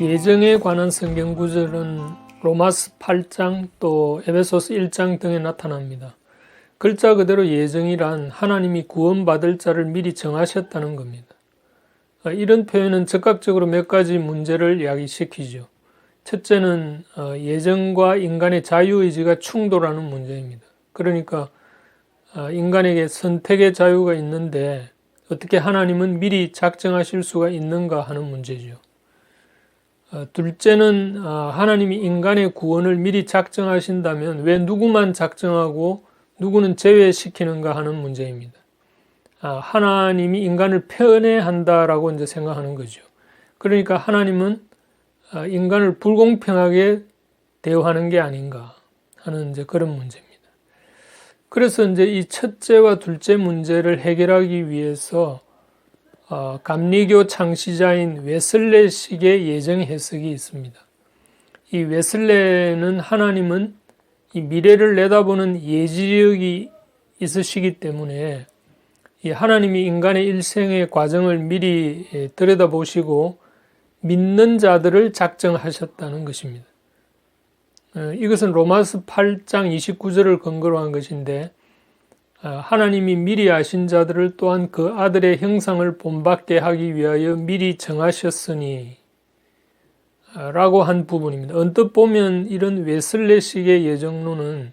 예정에 관한 성경 구절은 로마스 8장 또 에베소스 1장 등에 나타납니다. 글자 그대로 예정이란 하나님이 구원받을 자를 미리 정하셨다는 겁니다. 어, 이런 표현은 즉각적으로 몇 가지 문제를 야기시키죠. 첫째는 어, 예정과 인간의 자유의지가 충돌하는 문제입니다. 그러니까 어, 인간에게 선택의 자유가 있는데 어떻게 하나님은 미리 작정하실 수가 있는가 하는 문제죠. 어, 둘째는 어, 하나님이 인간의 구원을 미리 작정하신다면 왜 누구만 작정하고 누구는 제외시키는가 하는 문제입니다. 아, 하나님이 인간을 편애한다라고 이제 생각하는 거죠. 그러니까 하나님은 어, 인간을 불공평하게 대우하는 게 아닌가 하는 이제 그런 문제입니다. 그래서 이제 이 첫째와 둘째 문제를 해결하기 위해서 어, 감리교 창시자인 웨슬레식의 예정 해석이 있습니다. 이 웨슬레는 하나님은 이 미래를 내다보는 예지력이 있으시기 때문에 이 하나님이 인간의 일생의 과정을 미리 예, 들여다보시고 믿는 자들을 작정하셨다는 것입니다. 어, 이것은 로마스 8장 29절을 근거로 한 것인데 어, 하나님이 미리 아신 자들을 또한 그 아들의 형상을 본받게 하기 위하여 미리 정하셨으니 어, 라고 한 부분입니다. 언뜻 보면 이런 웨슬레식의 예정론은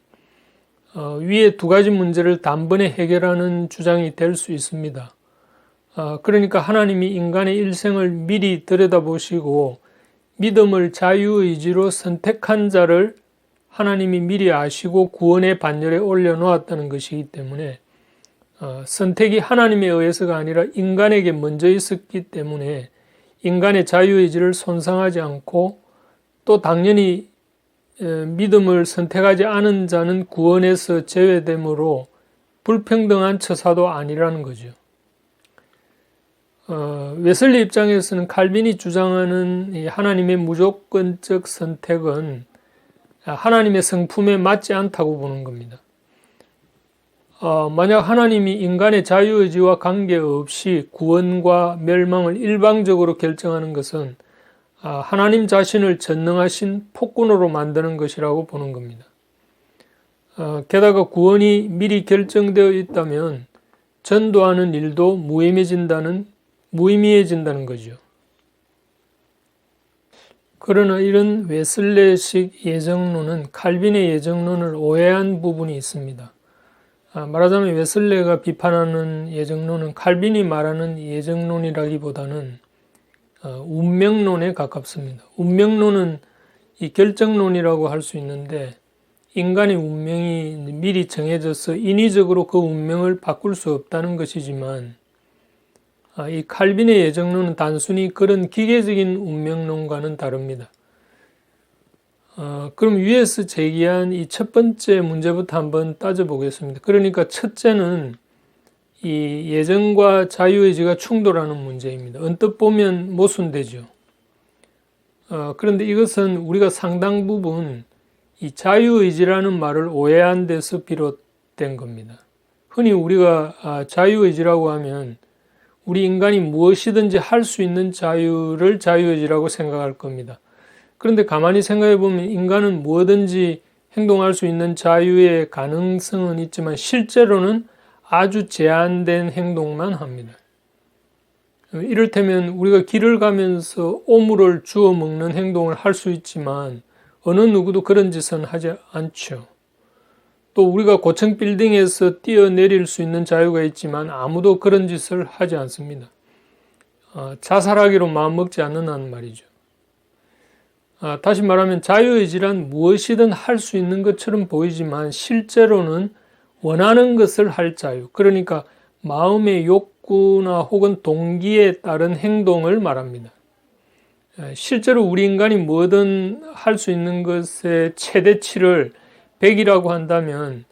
위에 두 가지 문제를 단번에 해결하는 주장이 될 수 있습니다. 그러니까 하나님이 인간의 일생을 미리 들여다보시고 믿음을 자유의지로 선택한 자를 하나님이 미리 아시고 구원의 반열에 올려놓았다는 것이기 때문에 어, 선택이 하나님에 의해서가 아니라 인간에게 먼저 있었기 때문에 인간의 자유의지를 손상하지 않고 또 당연히 어, 믿음을 선택하지 않은 자는 구원에서 제외되므로 불평등한 처사도 아니라는 거죠. 어, 웨슬리 입장에서는 칼빈이 주장하는 하나님의 무조건적 선택은 하나님의 성품에 맞지 않다고 보는 겁니다. 어, 만약 하나님이 인간의 자유의지와 관계없이 구원과 멸망을 일방적으로 결정하는 것은 아, 하나님 자신을 전능하신 폭군으로 만드는 것이라고 보는 겁니다. 어, 게다가 구원이 미리 결정되어 있다면 전도하는 일도 무의미해진다는 무의미해진다는 거죠. 그러나 이런 웨슬레식 예정론은 칼빈의 예정론을 오해한 부분이 있습니다. 아, 말하자면 웨슬레가 비판하는 예정론은 칼빈이 말하는 예정론이라기보다는 어, 운명론에 가깝습니다. 운명론은 이 결정론이라고 할 수 있는데 인간의 운명이 미리 정해져서 인위적으로 그 운명을 바꿀 수 없다는 것이지만 아, 이 칼빈의 예정론은 단순히 그런 기계적인 운명론과는 다릅니다. 어, 그럼 위에서 제기한 이 첫 번째 문제부터 한번 따져보겠습니다. 그러니까 첫째는 이 예정과 자유의지가 충돌하는 문제입니다. 언뜻 보면 모순되죠. 어, 그런데 이것은 우리가 상당 부분 이 자유의지라는 말을 오해한 데서 비롯된 겁니다. 흔히 우리가 아, 자유의지라고 하면 우리 인간이 무엇이든지 할 수 있는 자유를 자유의지라고 생각할 겁니다. 그런데 가만히 생각해 보면 인간은 무엇든지 행동할 수 있는 자유의 가능성은 있지만 실제로는 아주 제한된 행동만 합니다. 이를테면 우리가 길을 가면서 오물을 주워 먹는 행동을 할 수 있지만 어느 누구도 그런 짓은 하지 않죠. 또 우리가 고층 빌딩에서 뛰어내릴 수 있는 자유가 있지만 아무도 그런 짓을 하지 않습니다. 어, 자살하기로 마음먹지 않는 한 말이죠. 아, 다시 말하면 자유의지란 무엇이든 할 수 있는 것처럼 보이지만 실제로는 원하는 것을 할 자유. 그러니까 마음의 욕구나 혹은 동기에 따른 행동을 말합니다. 실제로 우리 인간이 뭐든 할 수 있는 것의 최대치를 100이라고 한다면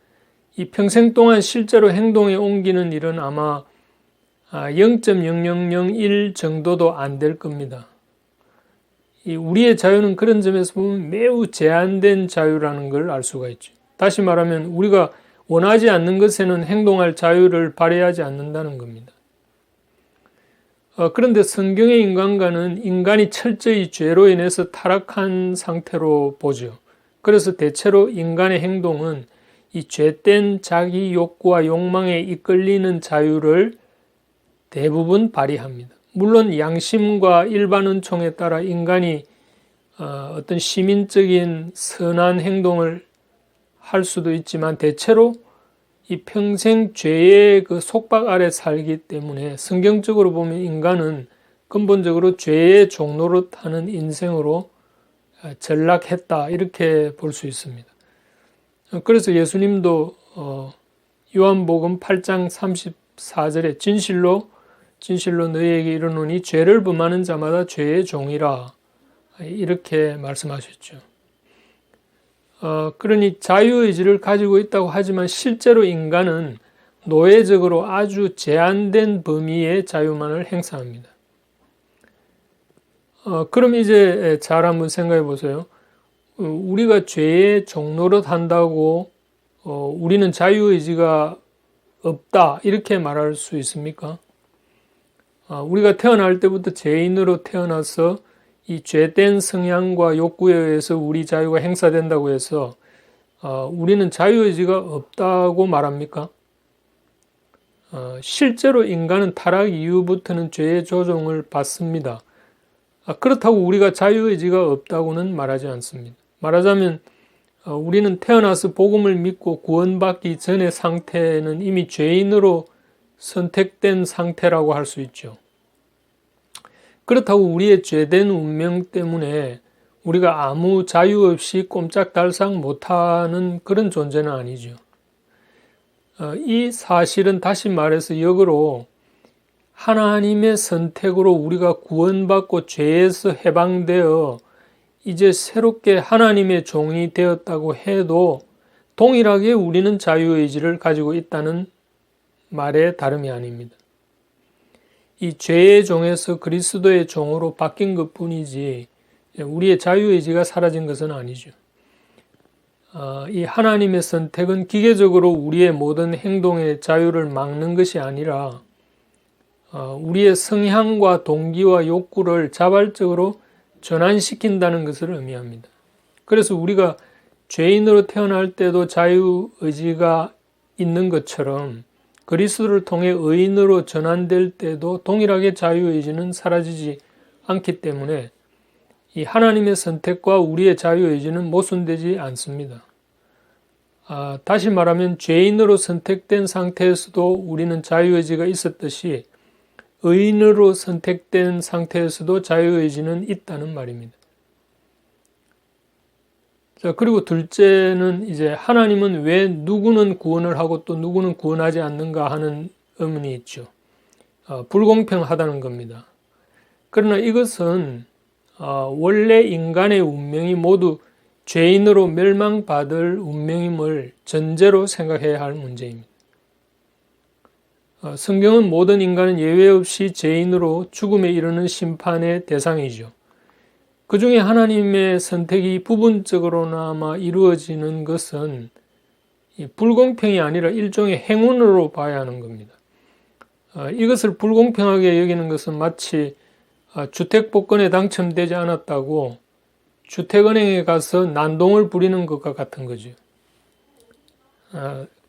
이 평생 동안 실제로 행동에 옮기는 일은 아마 0.0001 아, 정도도 안 될 겁니다. 우리의 자유는 그런 점에서 보면 매우 제한된 자유라는 걸 알 수가 있죠. 다시 말하면 우리가 원하지 않는 것에는 행동할 자유를 발휘하지 않는다는 겁니다. 어, 그런데 성경의 인간과는 인간이 철저히 죄로 인해서 타락한 상태로 보죠. 그래서 대체로 인간의 행동은 이 죄된 자기 욕구와 욕망에 이끌리는 자유를 대부분 발휘합니다. 물론 양심과 일반 은총에 따라 인간이 어, 어떤 시민적인 선한 행동을 할 수도 있지만 대체로 이 평생 죄의 그 속박 아래 살기 때문에 성경적으로 보면 인간은 근본적으로 죄의 종로로 타는 인생으로 어, 전락했다 이렇게 볼 수 있습니다. 그래서 예수님도 어, 요한복음 8장 34절에 진실로 진실로 너희에게 이르노니 죄를 범하는 자마다 죄의 종이라 이렇게 말씀하셨죠. 어, 그러니 자유의지를 가지고 있다고 하지만 실제로 인간은 노예적으로 아주 제한된 범위의 자유만을 행사합니다. 어, 그럼 이제 잘 한번 생각해 보세요. 어, 우리가 죄의 종로를 한다고 어, 우리는 자유의지가 없다 이렇게 말할 수 있습니까? 어, 우리가 태어날 때부터 죄인으로 태어나서 이 죄된 성향과 욕구에 의해서 우리 자유가 행사된다고 해서 어, 우리는 자유의지가 없다고 말합니까? 어, 실제로 인간은 타락 이후부터는 죄의 조종을 받습니다. 아, 그렇다고 우리가 자유의지가 없다고는 말하지 않습니다. 말하자면 어, 우리는 태어나서 복음을 믿고 구원받기 전의 상태는 이미 죄인으로 선택된 상태라고 할 수 있죠. 그렇다고 우리의 죄된 운명 때문에 우리가 아무 자유 없이 꼼짝달싹 못하는 그런 존재는 아니죠. 어, 이 사실은 다시 말해서 역으로 하나님의 선택으로 우리가 구원받고 죄에서 해방되어 이제 새롭게 하나님의 종이 되었다고 해도 동일하게 우리는 자유의지를 가지고 있다는 말에 다름이 아닙니다. 이 죄의 종에서 그리스도의 종으로 바뀐 것 뿐이지 우리의 자유의지가 사라진 것은 아니죠. 어, 이 하나님의 선택은 기계적으로 우리의 모든 행동의 자유를 막는 것이 아니라 어, 우리의 성향과 동기와 욕구를 자발적으로 전환시킨다는 것을 의미합니다. 그래서 우리가 죄인으로 태어날 때도 자유 의지가 있는 것처럼 그리스도를 통해 의인으로 전환될 때도 동일하게 자유 의지는 사라지지 않기 때문에 이 하나님의 선택과 우리의 자유 의지는 모순되지 않습니다. 아, 다시 말하면 죄인으로 선택된 상태에서도 우리는 자유 의지가 있었듯이 의인으로 선택된 상태에서도 자유의지는 있다는 말입니다. 자, 그리고 둘째는 이제 하나님은 왜 누구는 구원을 하고 또 누구는 구원하지 않는가 하는 의문이 있죠. 어, 불공평하다는 겁니다. 그러나 이것은 어, 원래 인간의 운명이 모두 죄인으로 멸망받을 운명임을 전제로 생각해야 할 문제입니다. 어, 성경은 모든 인간은 예외 없이 죄인으로 죽음에 이르는 심판의 대상이죠. 그 중에 하나님의 선택이 부분적으로나마 이루어지는 것은 불공평이 아니라 일종의 행운으로 봐야 하는 겁니다. 어, 이것을 불공평하게 여기는 것은 마치 어, 주택 복권에 당첨되지 않았다고 주택은행에 가서 난동을 부리는 것과 같은 거죠.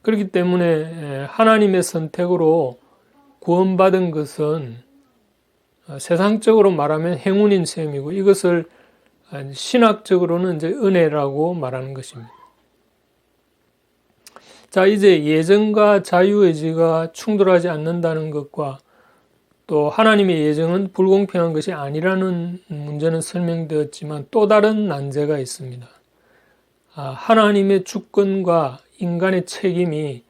어, 그렇기 때문에 하나님의 선택으로 구원받은 것은 어, 세상적으로 말하면 행운인 셈이고 이것을 신학적으로는 이제 은혜라고 말하는 것입니다. 자, 이제 예정과 자유의지가 충돌하지 않는다는 것과 또 하나님의 예정은 불공평한 것이 아니라는 문제는 설명되었지만 또 다른 난제가 있습니다. 아, 하나님의 주권과 인간의 책임이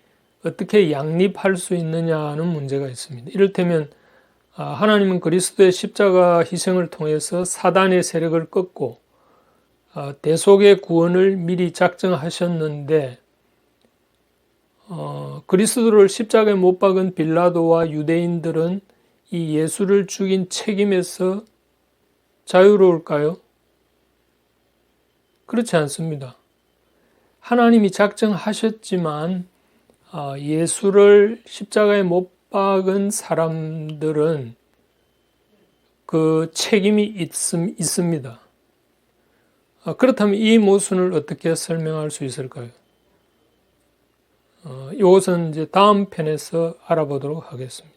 어떻게 양립할 수 있느냐는 문제가 있습니다. 이를테면 아, 하나님은 그리스도의 십자가 희생을 통해서 사단의 세력을 꺾고 아, 대속의 구원을 미리 작정하셨는데 어, 그리스도를 십자가에 못 박은 빌라도와 유대인들은 이 예수를 죽인 책임에서 자유로울까요? 그렇지 않습니다. 하나님이 작정하셨지만 아, 예수를 십자가에 못 박은 사람들은 그 책임이 있음, 있습니다. 아, 그렇다면 이 모순을 어떻게 설명할 수 있을까요? 어, 이것은 이제 다음 편에서 알아보도록 하겠습니다.